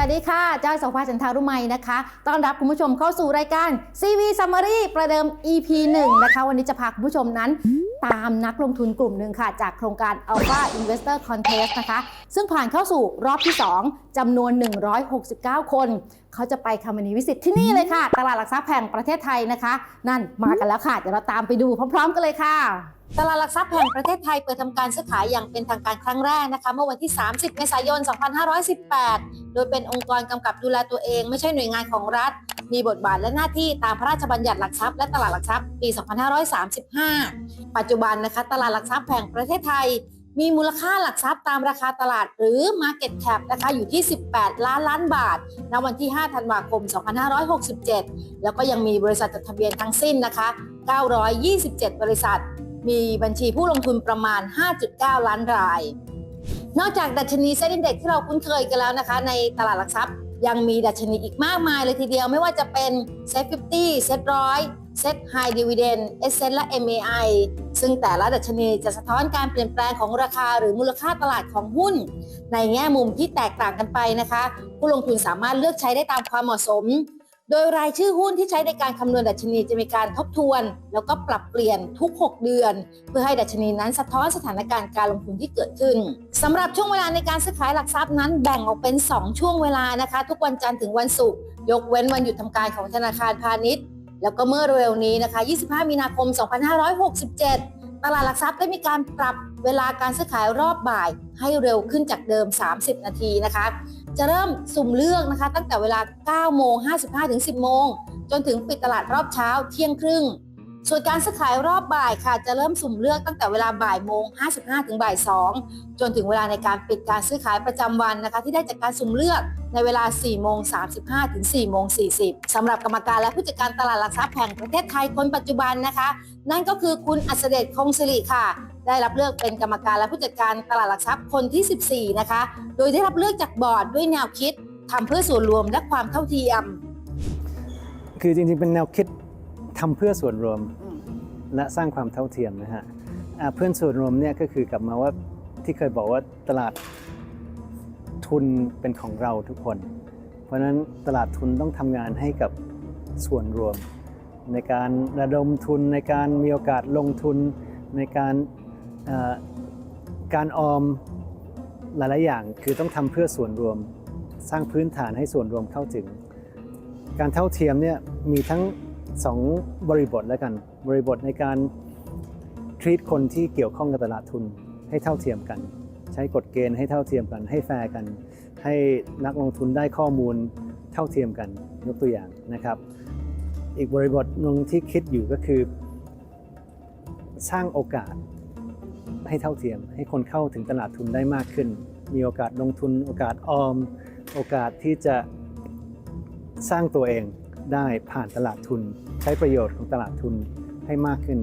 วัสดีค่ะจ้อยสภาจันทารุไมยนะคะ ต้อนรับคุณผู้ชมเข้าสู่รายการ CV Summary ประเดิม EP 1 นะคะ วันนี้จะพาคุณผู้ชมนั้น ตามนักลงทุนกลุ่มหนึ่งค่ะ จากโครงการ Alpha Investor Contest นะคะ ซึ่งผ่านเข้าสู่รอบที่ 2จำนวน 169 คน เขาจะไปคำนิวิสิตที่นี่เลยค่ะ ตลาดหลักทรัพย์แห่งประเทศไทยนะคะ นั่นมากันแล้วค่ะ เดี๋ยวเราตามไปดูพร้อม ๆ กันเลยค่ะ ตลาดหลักทรัพย์แห่งประเทศไทยเปิดทำการซื้อขายอย่างเป็นทางการครั้งแรกนะคะเมื่อวันที่ 30 เมษายน 2518 โดยเป็นองค์กรกำกับดูแลตัวเอง ไม่ใช่หน่วยงานของรัฐ มีบทบาทและหน้าที่ตามพระราชบัญญัติหลักทรัพย์และตลาดหลักทรัพย์ปี 2535 ปัจจุบันนะคะตลาดหลักทรัพย์แห่งประเทศไทย มีมูลค่าหลักทรัพย์ตามราคาตลาดหรือ Market Cap นะคะอยู่ที่ 18 ล้านล้านบาท ณ วันที่ 5 ธันวาคม 2567 แล้วก็ยังมีบริษัทจดทะเบียนทั้งสิ้นนะคะ 927 บริษัท มีบัญชีผู้ลงทุนประมาณ 5.9 ล้านราย นอกจากดัชนีเซ็นดินเด็กที่เราคุ้นเคยกันแล้วนะคะ ในตลาดหลักทรัพย์ ยังมีดัชนีอีกมากมายเลยทีเดียวไม่ว่าจะเป็น Set 50 Set 100 Set High Dividend S Set และ MAI ซึ่งแต่ละดัชนีจะสะท้อนการเปลี่ยนแปลงของราคาหรือมูลค่าตลาดของหุ้น ในแง่มุมที่แตกต่างกันไปนะคะ ผู้ลงทุนสามารถเลือกใช้ได้ตามความเหมาะสม โดยรายชื่อหุ้นที่ใช้ในการคำนวณดัชนีจะมีการทบทวน แล้วก็ปรับเปลี่ยนทุก 6 เดือน เพื่อให้ดัชนีนั้นสะท้อนสถานการณ์การลงทุนที่เกิดขึ้นสำหรับช่วงเวลาในการซื้อขายหลักทรัพย์นั้นแบ่งออกเป็น 2 ช่วงเวลานะคะ ทุกวันจันทร์ถึงวันศุกร์ยกเว้นวันหยุดทำการของธนาคารพาณิชย์ แล้วก็เมื่อเร็วนี้นะคะ 25 มีนาคม 2567 ตลาดหลักทรัพย์ได้มีการปรับเวลาการซื้อขายรอบบ่าย ให้เร็วขึ้นจากเดิม 30 นาทีนะคะ จะเริ่มสุ่มเลือกนะคะ ตั้งแต่เวลา 9 โมง 55 ถึง 10 โมง จนถึงปิดตลาดรอบเช้าเที่ยงครึ่ง ส่วนการซื้อขายรอบบ่ายค่ะ จะเริ่มสุ่มเลือกตั้งแต่เวลาบ่ายโมง 55 ถึงบ่าย 2 จนถึงเวลาในการปิดการซื้อขายประจำวันนะคะ ที่ได้จากการสุ่มเลือกในเวลา 4 โมง 35 ถึง 4 โมง 40 สำหรับกรรมการและผู้จัดการตลาดหลักทรัพย์แห่งประเทศไทยคนปัจจุบันนะคะ นั่นก็คือคุณอัศเดชคงสิริค่ะ ได้รับเลือกเป็นกรรมการและผู้จัดการตลาดหลักทรัพย์คนที่ 14 นะคะ โดยได้รับเลือกจากบอร์ดด้วยแนวคิดทำเพื่อส่วนรวมและความเท่าเทียม คือจริงๆเป็นแนวคิดทำเพื่อส่วนรวมและสร้างความเท่าเทียมนะฮะอ่าเพื่อนส่วนรวมเนี่ยก็คือกลับมาว่าที่เคยบอกว่าตลาดทุนเป็นของเราทุกคน เพราะฉะนั้นตลาดทุนต้องทำงานให้กับส่วนรวม ในการระดมทุนในการมีโอกาสลงทุนในการการออมหลาย ๆ อย่างคือต้องทำเพื่อส่วนรวมสร้างพื้นฐานให้ส่วนรวมเข้าถึง การเท่าเทียมเนี่ยมีทั้งสองบริบทแล้วกัน บริบทในการ treat คนที่เกี่ยวข้องกับตลาดทุนให้เท่าเทียมกัน ใช้กฎเกณฑ์ให้เท่าเทียมกัน ให้แฟร์กัน ให้นักลงทุนได้ข้อมูลเท่าเทียมกันยกตัวอย่างนะครับ อีกบริบทหนึ่งที่คิดอยู่ก็คือ สร้างโอกาสให้เท่าเทียม ให้คนเข้าถึงตลาดทุนได้มากขึ้น มีโอกาสลงทุน โอกาสออม โอกาสที่จะสร้างตัวเองได้ผ่านตลาดทุน ใช้ประโยชน์ของตลาดทุนให้มากขึ้น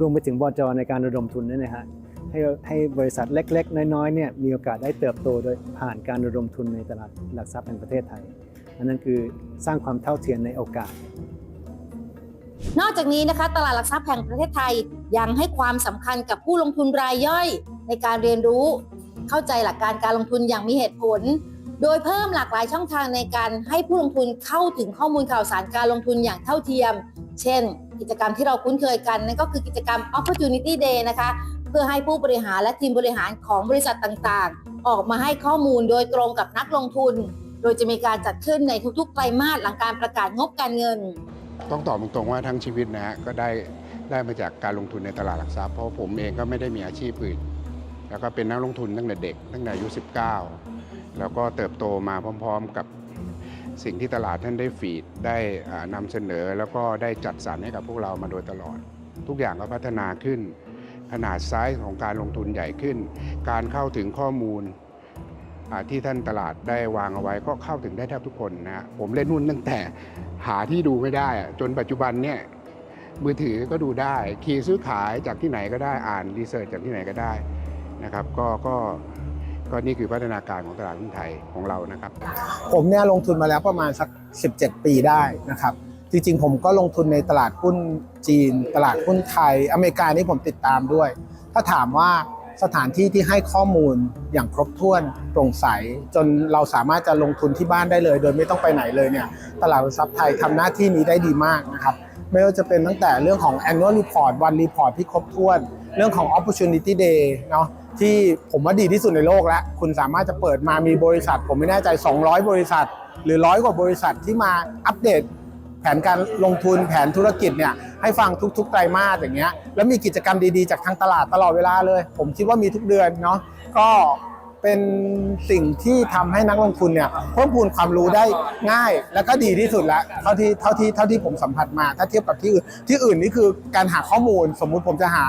รวมไปถึงบจในการระดมทุนด้วยนะฮะให้ให้บริษัทเล็ก ๆ น้อยๆเนี่ยมีโอกาสได้เติบโตโดยผ่านการระดมทุนในตลาดหลักทรัพย์แห่งประเทศไทยอันนั้นคือสร้างความเท่าเทียมในโอกาส นอกจากนี้นะคะตลาดหลักทรัพย์แห่งประเทศไทยยังให้ความสำคัญกับผู้ลงทุนรายย่อย ในการเรียนรู้ เข้าใจหลักการการลงทุนอย่างมีเหตุผล โดยเพิ่มหลากหลายช่องทางในการให้ผู้ลงทุนเข้าถึงข้อมูลข่าวสารการลงทุนอย่างเท่าเทียม เช่น กิจกรรมที่เราคุ้นเคยกันนั่นก็คือกิจกรรม Opportunity Day นะคะ เพื่อให้ผู้บริหารและทีมบริหารของบริษัทต่างๆ ออกมาให้ข้อมูลโดยตรงกับนักลงทุน โดยจะมีการจัดขึ้นในทุกๆไตรมาสหลังการประกาศงบการเงิน ต้องตอบตรงๆว่าทั้งชีวิตนะฮะก็ได้ได้มาจากการลงทุนในตลาดหลักทรัพย์เพราะผมเองก็ไม่ได้มีอาชีพอื่น แล้วก็เป็นนักลงทุนตั้งแต่เด็กตั้งแต่อายุ 19 แล้วก็เติบโตมาพร้อม ๆ กับสิ่งที่ตลาดท่านได้ฟีดได้อ่านำเสนอ แล้วก็ได้จัดสรรให้กับพวกเรามาโดยตลอด ทุกอย่างก็พัฒนาขึ้น ขนาดไซส์ของการลงทุนใหญ่ขึ้น การเข้าถึงข้อมูล ที่ท่านตลาดได้วางเอาไว้ก็เข้าถึงได้แทบทุกคนนะฮะผมเล่นหุ้นตั้งแต่หาที่ดูไม่ได้จนปัจจุบันเนี่ยมือถือก็ดูได้ คีย์ซื้อขายจากที่ไหนก็ได้อ่านรีเสิร์ชจากที่ไหนก็ได้นะครับ ก็ก็ก็นี่คือพัฒนาการของตลาดหุ้นไทยของเรานะครับ ผมเนี่ยลงทุนมาแล้วประมาณสัก 17 ปีได้นะครับ จริงๆ ผมก็ลงทุนในตลาดหุ้นจีน ตลาดหุ้นไทย อเมริกานี่ผมติดตามด้วย ถ้าถามว่า สถานที่ที่ให้ข้อมูลอย่างครบถ้วนโปร่งใส จนเราสามารถจะลงทุนที่บ้านได้เลย โดยไม่ต้องไปไหนเลยเนี่ยตลาดหลักทรัพย์ไทยทำหน้าที่นี้ได้ดีมากนะครับไม่ว่าจะเป็นตั้งแต่เรื่องของ annual report วัน report ที่ครบถ้วน เรื่องของ opportunity day เนาะที่ผมว่าดีที่สุดในโลกแล้ว คุณสามารถจะเปิดมามีบริษัท ผมไม่แน่ใจ 200 บริษัท หรือร้อยกว่าบริษัทที่มาอัปเดต แผนการลงทุนแผนธุรกิจเนี่ยให้ฟังทุกๆไตรมาสอย่างเงี้ยแล้วมีกิจกรรมดีๆ จากทางตลาดตลอดเวลาเลย ผมคิดว่ามีทุกเดือนเนาะก็เป็นสิ่งที่ทำให้นักลงทุนเนี่ยเพิ่มพูนความรู้ได้ง่าย แล้วก็ดีที่สุดละเท่าที่เท่าที่เท่าที่ผมสัมผัสมา ถ้าเทียบกับที่อื่นที่อื่นนี่คือการหาข้อมูลสมมุติผมจะหา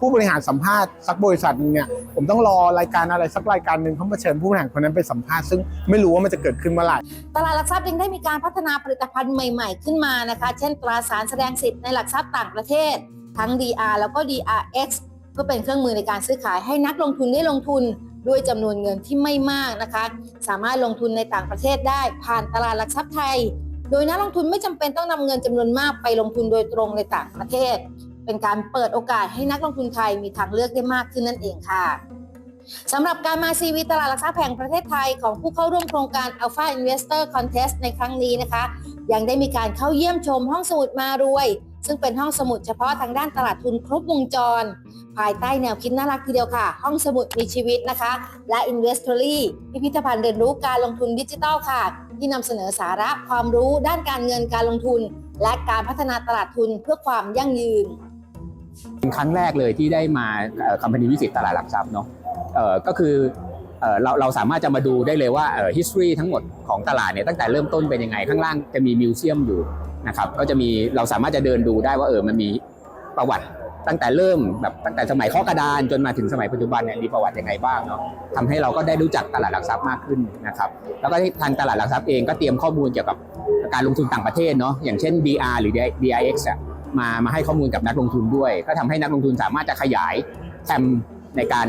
ผู้บริหารสัมภาษณ์สักบริษัทหนึงเนี่ยผมต้องรอรายการอะไรสักรายการหนึ่งเขามาเชิญผู้บริหารคนนั้นไปสัมภาษณ์ซึ่งไม่รู้ว่ามันจะเกิดขึ้นเมื่อไหร่ ตลาดหลักทรัพย์ยังได้มีการพัฒนาผลิตภัณฑ์ใหม่ๆ ขึ้นมานะคะ เช่นตราสารแสดงสิทธิ์ในหลักทรัพย์ต่างประเทศ ทั้ง DR แล้วก็ DRX เพื่อเป็นเครื่องมือในการซื้อขายให้นักลงทุนได้ลงทุนด้วยจำนวนเงินที่ไม่มากนะคะ สามารถลงทุนในต่างประเทศได้ผ่านตลาดหลักทรัพย์ไทย โดยนักลงทุนไม่จำเป็นต้องนำเงินจำนวนมากไปลงทุนโดยตรงในต่างประเทศ เป็นการเปิดโอกาสให้นักลงทุนไทยมีทางเลือกได้มากขึ้นนั่นเองค่ะสำหรับการมาซีวีตลาดหลักทรัพย์แห่งประเทศไทยของผู้เข้าร่วมโครงการ Alpha Investor Contest ในครั้งนี้นะคะ ยังได้มีการเข้าเยี่ยมชมห้องสมุดมารวย ซึ่งเป็นห้องสมุดเฉพาะทางด้านตลาดทุนครบวงจร ภายใต้แนวคิดน่ารักทีเดียวค่ะ ห้องสมุดมีชีวิตนะคะ และ Investory พิพิธภัณฑ์เรียนรู้การลงทุนดิจิทัลค่ะ ที่นำเสนอสาระความรู้ด้านการเงินการลงทุน และการพัฒนาตลาดทุนเพื่อความยั่งยืน เป็นครั้งแรกเลยที่ได้มาคอมพานีวิสิตตลาดหลักทรัพย์เนาะก็คือเราเราสามารถจะมาดูได้เลยว่า history ทั้งหมดของตลาดเนี่ยตั้งแต่เริ่มต้นเป็นยังไง ข้างล่างจะมีมิวเซียมอยู่นะครับก็จะมีเราสามารถจะเดินดูได้ว่าเออมันมีประวัติตั้งแต่เริ่มแบบตั้งแต่สมัยข้อกระดานจนมาถึงสมัยปัจจุบันเนี่ยมีประวัติยังไงบ้างเนาะทำให้เราก็ได้รู้จักตลาดหลักทรัพย์มากขึ้นนะครับแล้วก็ทางตลาดหลักทรัพย์เองก็เตรียมข้อมูลเกี่ยวกับการลงทุนต่างประเทศเนาะอย่างเช่น DR หรือ DIX อะ มามาให้ข้อมูลกับนักลงทุนด้วย ก็ทำให้นักลงทุนสามารถจะขยายแทมในการ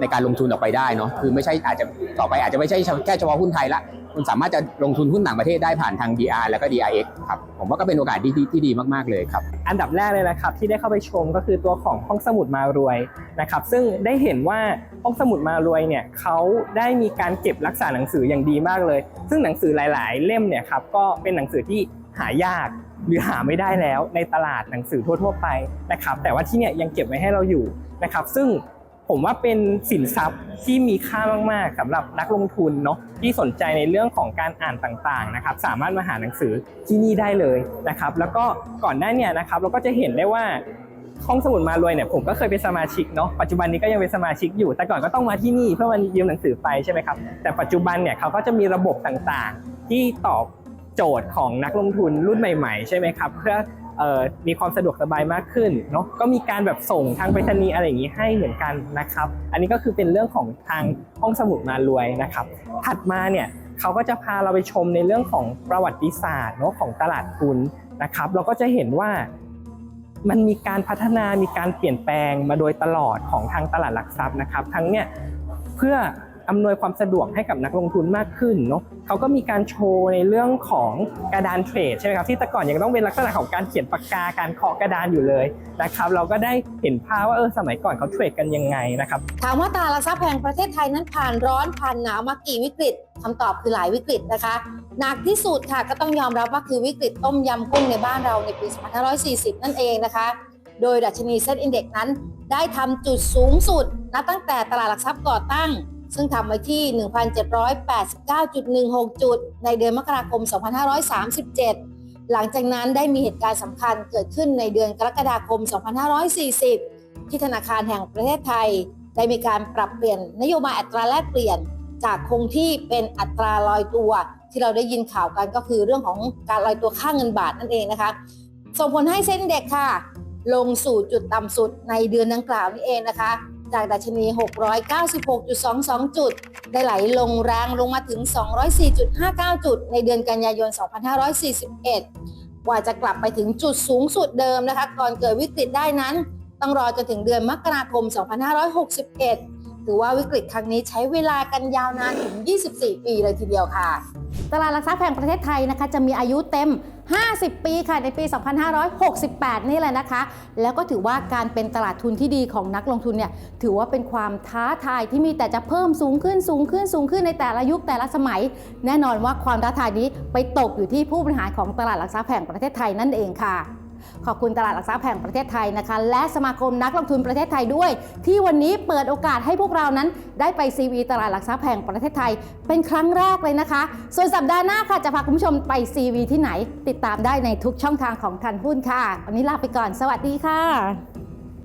ในการลงทุนออกไปได้เนาะคือไม่ใช่อาจจะต่อไปอาจจะไม่ใช่แค่เฉพาะหุ้นไทยละคุณสามารถจะลงทุนหุ้นต่างประเทศได้ผ่านทาง DR แล้วก็ DRX ครับ ผมว่าก็เป็นโอกาสที่ที่ที่ดีมาก ๆ เลยครับ อันดับแรกเลยนะครับ ที่ได้เข้าไปชมก็คือตัวของห้องสมุดมารวยนะครับ ซึ่งได้เห็นว่าห้องสมุดมารวยเนี่ยเขาได้มีการเก็บรักษาหนังสืออย่างดีมากเลย ซึ่งหนังสือหลาย ๆ เล่มเนี่ยครับก็เป็นหนังสือที่หายาก หรือหาไม่ได้แล้วในตลาดหนังสือทั่ว ๆ ไปนะครับ แต่ว่าที่เนี่ยยังเก็บไว้ให้เราอยู่นะครับ ซึ่งผมว่าเป็นสินทรัพย์ที่มีค่ามาก ๆสำหรับนักลงทุนเนาะที่สนใจในเรื่องของการอ่านต่างๆนะครับ สามารถมาหาหนังสือที่นี่ได้เลยนะครับ แล้วก็ก่อนหน้าเนี่ยนะครับเราก็จะเห็นได้ว่าห้องสมุดมารวยเนี่ยผมก็เคยเป็นสมาชิกเนาะปัจจุบันนี้ก็ยังเป็นสมาชิกอยู่ แต่ก่อนก็ต้องมาที่นี่เพื่อมายืมหนังสือไปใช่ไหมครับแต่ปัจจุบันเนี่ยเขาก็จะมีระบบต่างๆ ที่ตอบ โจทย์ของนักลงทุนรุ่นใหม่ๆ ใช่ไหมครับ เพื่อเอ่อมีความสะดวกสบายมากขึ้นเนาะก็มีการแบบส่งทางไปรษณีย์อะไรอย่างนี้ให้เหมือนกันนะครับ อันนี้ก็คือเป็นเรื่องของทางห้องสมุดมารวยนะครับ ถัดมาเนี่ยเขาก็จะพาเราไปชมในเรื่องของประวัติศาสตร์เนาะของตลาดทุนนะครับ เราก็จะเห็นว่ามันมีการพัฒนามีการเปลี่ยนแปลงมาโดยตลอดของทางตลาดหลักทรัพย์นะครับ ทั้งเนี่ยเพื่อ อำนวยความสะดวกให้กับนักลงทุนมากขึ้นเนาะเขาก็มีการโชว์ในเรื่องของกระดานเทรดใช่ไหมครับที่แต่ก่อนยังต้องเป็นลักษณะของการเขียนปากกาการเคาะกระดานอยู่เลยนะครับเราก็ได้เห็นภาพว่าเออสมัยก่อนเขาเทรดกันยังไงนะครับถามว่าตาลักทรัพย์แห่งประเทศไทยนั้นผ่านร้อนผ่านหนาวมากี่วิกฤตคำตอบคือหลายวิกฤตนะคะหนักที่สุดค่ะก็ต้องยอมรับว่าคือวิกฤตต้มยำกุ้งในบ้านเราในปี 2540 นั่นเองนะคะ โดยดัชนีเซ็ตอินเด็กนั้นได้ทำจุดสูงสุดนับตั้งแต่ตลาดหลักทรัพย์ก่อตั้ง ซึ่งทำไว้ที่ 1,789.16 จุด ในเดือนมกราคม 2537 หลังจากนั้นได้มีเหตุการณ์สำคัญเกิดขึ้นในเดือนกรกฎาคม 2540 ที่ธนาคารแห่งประเทศไทย ได้มีการปรับเปลี่ยนนโยบายอัตราแลกเปลี่ยน จากคงที่เป็นอัตราลอยตัว ที่เราได้ยินข่าวกันก็คือเรื่องของการลอยตัวค่าเงินบาทนั่นเองนะคะ ส่งผลให้เส้นเด็กค่ะ ลงสู่จุดต่ำสุดในเดือนดังกล่าวนี้เองนะคะ จากดัชนี 696.22 จุด ได้ไหลลงแรงลงมาถึง 204.59 จุด ในเดือนกันยายน 2541 กว่าจะกลับไปถึงจุดสูงสุดเดิมนะคะ ก่อนเกิดวิกฤตได้นั้น ต้องรอจนถึงเดือนมกราคม 2561 ถือว่าวิกฤตครั้งนี้ใช้เวลากันยาวนานถึง 24 ปีเลยทีเดียวค่ะ ตลาดหลักทรัพย์แห่งประเทศไทยนะคะจะมีอายุเต็ม 50 ปีค่ะในปี 2568 นี่แหละนะคะ แล้วก็ถือว่าการเป็นตลาดทุนที่ดีของนักลงทุนเนี่ยถือว่าเป็นความท้าทายที่มีแต่จะเพิ่มสูงขึ้นสูงขึ้นสูงขึ้นในแต่ละยุคแต่ละสมัย แน่นอนว่าความท้าทายนี้ไปตกอยู่ที่ผู้บริหารของตลาดหลักทรัพย์แห่งประเทศไทยนั่นเองค่ะ ขอบคุณตลาดหลักทรัพย์แห่งประเทศไทยนะคะ และสมาคมนักลงทุนประเทศไทยด้วย ที่วันนี้เปิดโอกาสให้พวกเรานั้น ได้ไป CV ตลาดหลักทรัพย์แห่งประเทศไทย เป็นครั้งแรกเลยนะคะ ส่วนสัปดาห์หน้าค่ะจะพาคุณผู้ชมไป CV ที่ไหน ติดตามได้ในทุกช่องทางของทันหุ้นค่ะ วันนี้ลาไปก่อน สวัสดีค่ะ